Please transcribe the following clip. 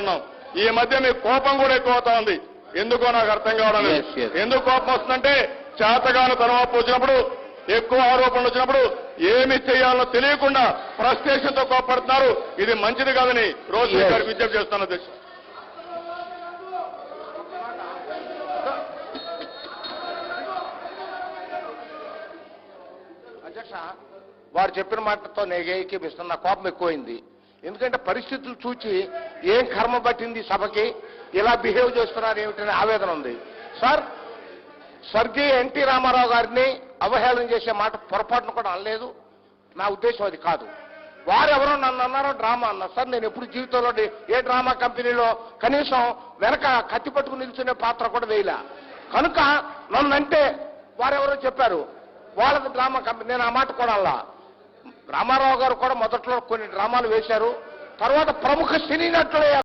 ఉన్నాం ఈ మధ్య మీ కోపం కూడా ఎక్కువ అవుతా ఉంది. ఎందుకో నాకు అర్థం కావడం లేదు. ఎందుకు కోపం వస్తుందంటే చేతగాను తనవాపు వచ్చినప్పుడు ఎక్కువ ఆరోపణలు వచ్చినప్పుడు ఏమి చేయాలో తెలియకుండా ఫ్రస్ట్రేషన్తో కోపడుతున్నారు. ఇది మంచిది కాదని రోజు. గారికి విజ్ఞప్తి చేస్తాను అధ్యక్ష. అధ్యక్ష వారు చెప్పిన మాటతో నేను ఏకీపిస్తున్న కోపం ఎక్కువైంది. ఎందుకంటే పరిస్థితులు చూచి ఏం కర్మ పట్టింది సభకి ఇలా బిహేవ్ చేస్తున్నారు ఏమిటనే ఆవేదన ఉంది. సార్ స్వర్గీయ ఎన్టీ రామారావు గారిని అవహేళన చేసే మాట పొరపాటును కూడా అనలేదు. నా ఉద్దేశం అది కాదు. వారెవరో నన్ను అన్నారో డ్రామా అన్నారు సార్ నేను ఎప్పుడు జీవితంలో ఏ డ్రామా కంపెనీలో కనీసం వెనక కత్తి పట్టుకుని నిల్చునే పాత్ర కూడా వేయలే. కనుక నన్నంటే వారెవరో చెప్పారు. వాళ్ళది డ్రామా కంపెనీ. నేను ఆ మాట కూడా అలా రామారావు గారు కూడా మొదట్లో కొన్ని డ్రామాలు వేశారు తర్వాత ప్రముఖ సినీ నటులే